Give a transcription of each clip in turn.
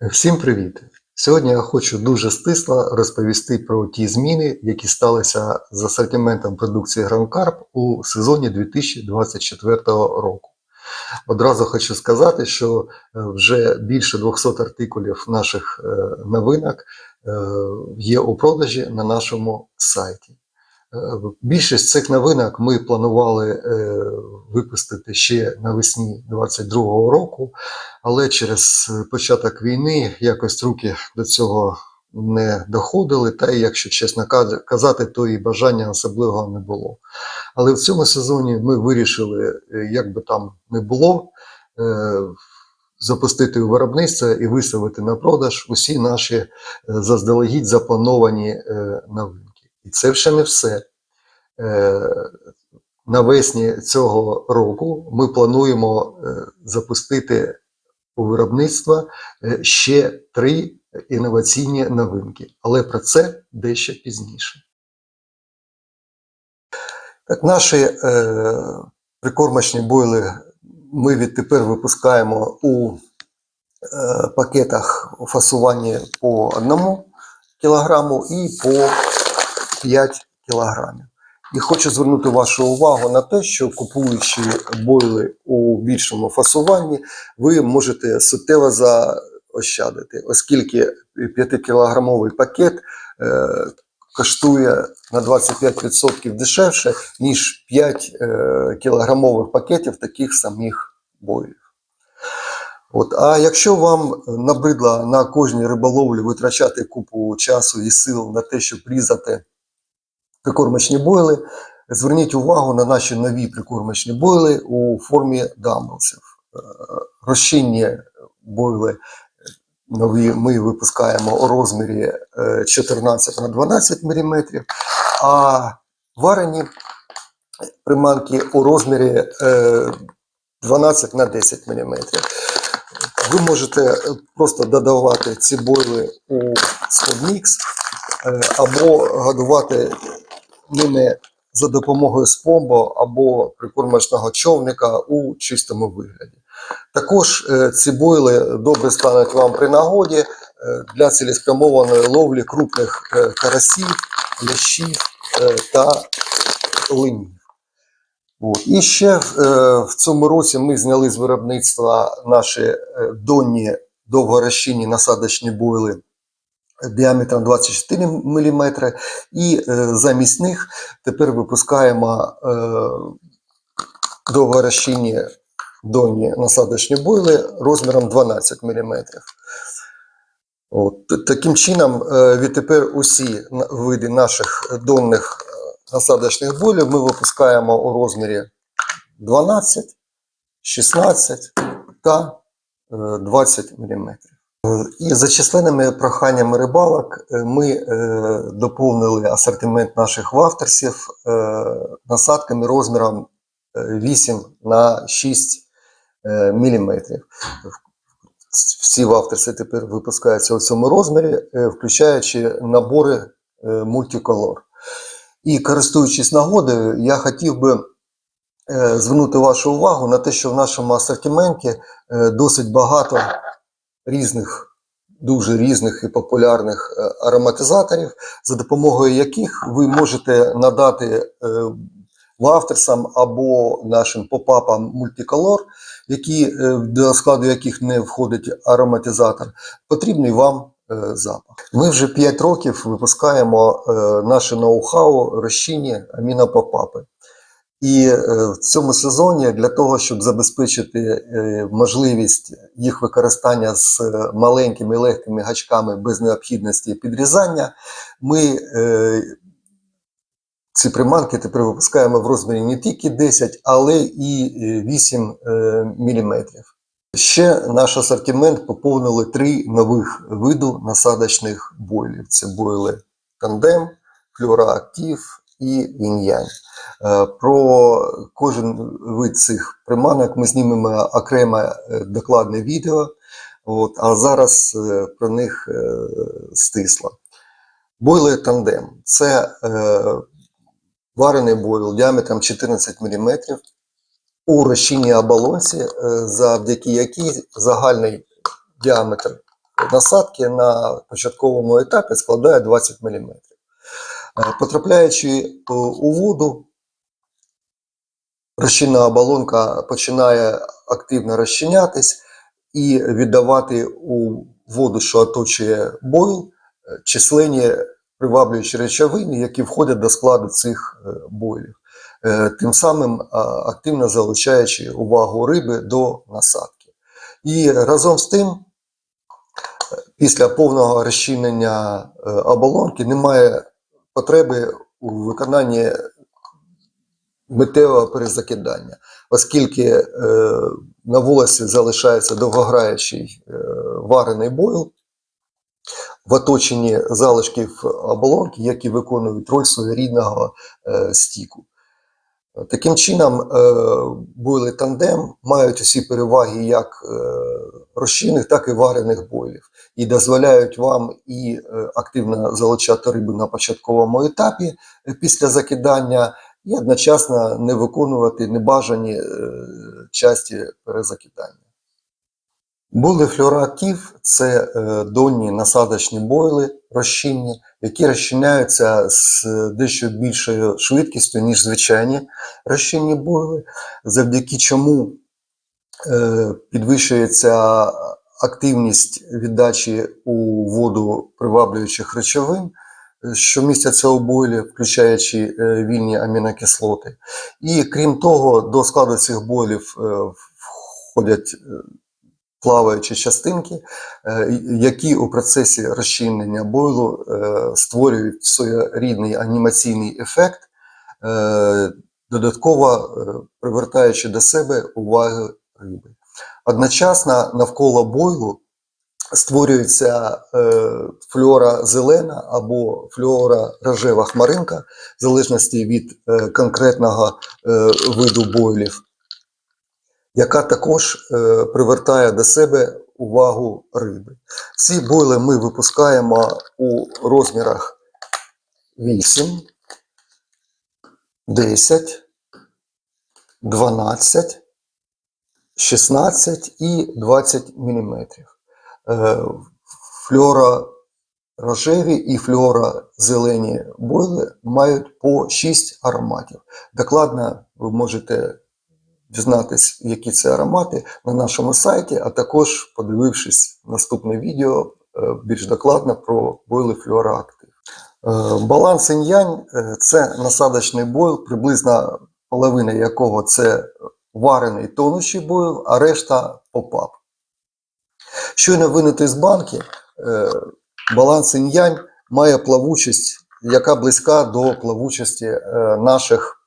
Всім привіт! Сьогодні я хочу дуже стисло розповісти про ті зміни, які сталися з асортиментом продукції Гранкарп у сезоні 2024 року. Одразу хочу сказати, що е, вже більше 200 артикулів наших е, новинок е, є у продажі на нашому сайті. Е, Більшість цих новинок ми планували е, випустити ще навесні 2022 року, але через початок війни якось руки до цього не доходили, та й, якщо чесно казати, то і бажання особливого не було. Але в цьому сезоні ми вирішили, е, як би там не було, запустити у виробництво і виставити на продаж усі наші заздалегідь заплановані новинки. І це ще не все. Е, Навесні цього року ми плануємо е, запустити у виробництво е, ще три інноваційні новинки, але про це дещо пізніше. Так, наші е, прикормочні бойли ми відтепер випускаємо у е, пакетах у фасуванні по 1 кілограму і по 5 кілограмів. І хочу звернути вашу увагу на те, що купуючи бойли у більшому фасуванні, ви можете суттєво заощадити, оскільки 5-кілограмовий пакет е, коштує на 25% дешевше, ніж 5 е, пакетів таких самих бойлів. От, а якщо вам набридло на кожній риболовлі витрачати купу часу і сил на те, щоб різати прикормочні бойли, зверніть увагу на наші нові прикормочні бойли у формі дамблсів. Е, Розчинні бойли е, нові ми випускаємо у розмірі е, 14 на 12 мм, а варені приманки у розмірі е, 12 на 10 мм. Ви можете е, просто додавати ці бойли у складмікс е, або годувати ними за допомогою спомбо або прикормочного човника у чистому вигляді. Також е, ці бойли добре стануть вам при нагоді е, для цілеспрямованої ловлі крупних е, карасів, лящів та линів. І ще в цьому році ми зняли з виробництва наші донні довгорозчинні насадочні бойли діаметром 24 мм, і е, замість них тепер випускаємо е, довгорозчинні донні насадочні бойли розміром 12 мм. От. Таким чином, е, відтепер усі види наших донних насадочних бойлів ми випускаємо у розмірі 12, 16 та е, 20 мм. І за численними проханнями рибалок е, ми е, доповнили асортимент наших вафтерсів е, насадками розміром е, 8 на 6 мм. Всі вафтерси тепер випускаються у цьому розмірі, включаючи набори мультиколор. І користуючись нагодою, я хотів би звернути вашу увагу на те, що в нашому асортименті досить багато різних, дуже різних і популярних е, ароматизаторів, за допомогою яких ви можете надати е, вафтерсам або нашим попапам мультиколор, які, е, до складу яких не входить ароматизатор, потрібний вам запах. Ми вже 5 років випускаємо наше ноу-хау розчинні амінопопапи. І е, в цьому сезоні для того, щоб забезпечити е, можливість їх використання з е, маленькими легкими гачками без необхідності підрізання, ми ці приманки тепер випускаємо в розмірі не тільки 10, але і е, 8 мм. Ще наш асортимент поповнили три нових виду насадочних бойлів: це бойли тандем, флюроактив і він'янь. Е, Про кожен вид цих приманок ми знімемо окреме е, докладне відео, от, а зараз е, про них стисло. Бойли тандем це варений бойл діаметром 14 мм у розчинній оболонці, завдяки якій загальний діаметр насадки на початковому етапі складає 20 мм. Потрапляючи е, у воду, розчинна оболонка починає активно розчинятись і віддавати у воду, що оточує бойл, е, численні приваблюючі речовини, які входять до складу цих е, бойлів, Е, тим самим активно залучаючи увагу риби до насадки. І разом з тим, е, після повного розчинення е, оболонки немає потреби у виконанні миттєвого перезакидання, оскільки е, на волосі залишається довгограючий е, варений бойл в оточенні залишків оболонки, які виконують роль своєрідного е, стіку. Таким чином, е, бойли тандем мають усі переваги як е, розчинних, так і варених бойлів, і дозволяють вам і е, активно залучати рибу на початковому етапі е, після закидання, і одночасно не виконувати небажані е, часті перезакидання. Бойли флюороактив – це донні насадочні бойли розчинні, які розчиняються з дещо більшою швидкістю, ніж звичайні розчинні бойли, завдяки чому підвищується активність віддачі у воду приваблюючих речовин, е, що містяться у бойлі, включаючи е, вільні амінокислоти. І крім того, до складу цих бойлів е, входять е, плаваючі частинки, е, які у процесі розчинення бойлу е, створюють своєрідний анімаційний ефект, е, додатково е, привертаючи до себе увагу риби. Одночасно навколо бойлу створюється е, зелена або флюора рожева хмаринка, в залежності від е, конкретного е, виду бойлів, яка також е, привертає до себе увагу риби. Ці бойли ми випускаємо у розмірах 8, 10, 12, 16 і 20 мм. Флюора рожеві і флюора зелені бойли мають по 6 ароматів. Докладно ви можете дізнатись, які це аромати на нашому сайті, а також подивившись наступне відео е, більш докладно про бойли флюороактив. Е, Баланс інь-янь – це насадочний бойл, приблизно половина якого це варений тонущий бойл, а решта попап. Щойно винутий з банки, е, баланс інь-янь має плавучість, яка близька до плавучості е, наших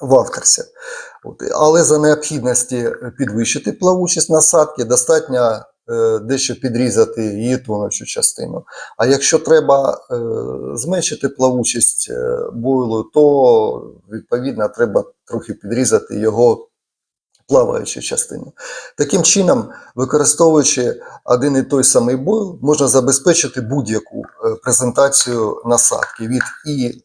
вавкерсів. Але за необхідності підвищити плавучість насадки, достатньо е, дещо підрізати її тонучу частину. А якщо треба зменшити плавучість бойлу, то відповідно треба трохи підрізати його плаваючу частину. Таким чином, використовуючи один і той самий бойл, можна забезпечити будь-яку е, презентацію насадки від і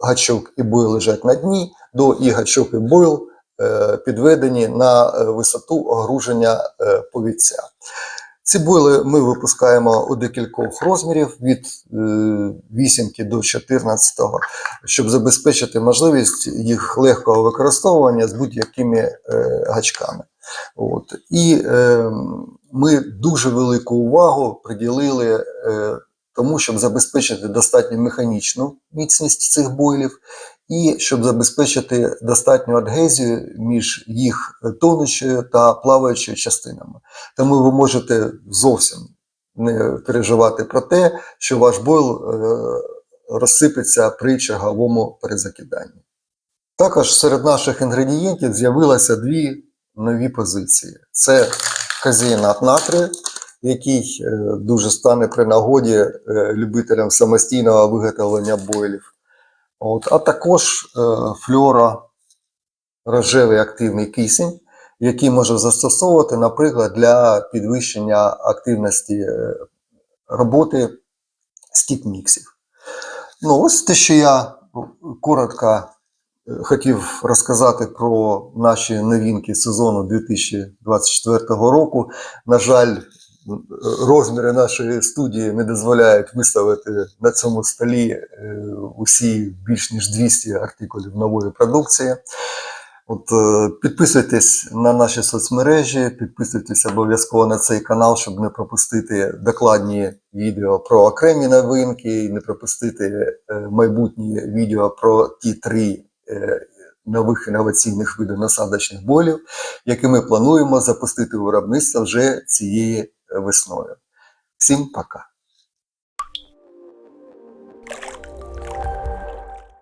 гачок і бойл лежать на дні, до і гачок і бойл е, підведені на е, висоту огруження повіця. Ці бойли ми випускаємо у декількох розмірів від 8 до 14, щоб забезпечити можливість їх легкого використовування з будь-якими е, гачками. От. І е, ми дуже велику увагу приділили е, тому, щоб забезпечити достатньо механічну міцність цих бойлів і щоб забезпечити достатню адгезію між їх тонучою та плаваючою частинами. Тому ви можете зовсім не переживати про те, що ваш бойл е, розсипеться при черговому перезакиданні. Також серед наших інгредієнтів з'явилося дві нові позиції: це казеїнат натрію, який е, дуже стане при нагоді е, любителям самостійного виготовлення бойлів. От, а також е, флюора рожевий активний кисень, який може застосовувати, наприклад, для підвищення активності е, роботи стік-міксів. Ну, ось те, що я коротко е, хотів розказати про наші новинки сезону 2024 року. На жаль, розміри нашої студії не дозволяють виставити на цьому столі е, усі більш ніж 200 артикулів нової продукції. От, е, підписуйтесь на наші соцмережі, підписуйтесь обов'язково на цей канал, щоб не пропустити докладні відео про окремі новинки, і не пропустити е, майбутні відео про ті три нових інноваційних види насадочних болів, які ми плануємо запустити у виробництво вже цієї весною. Всім пока!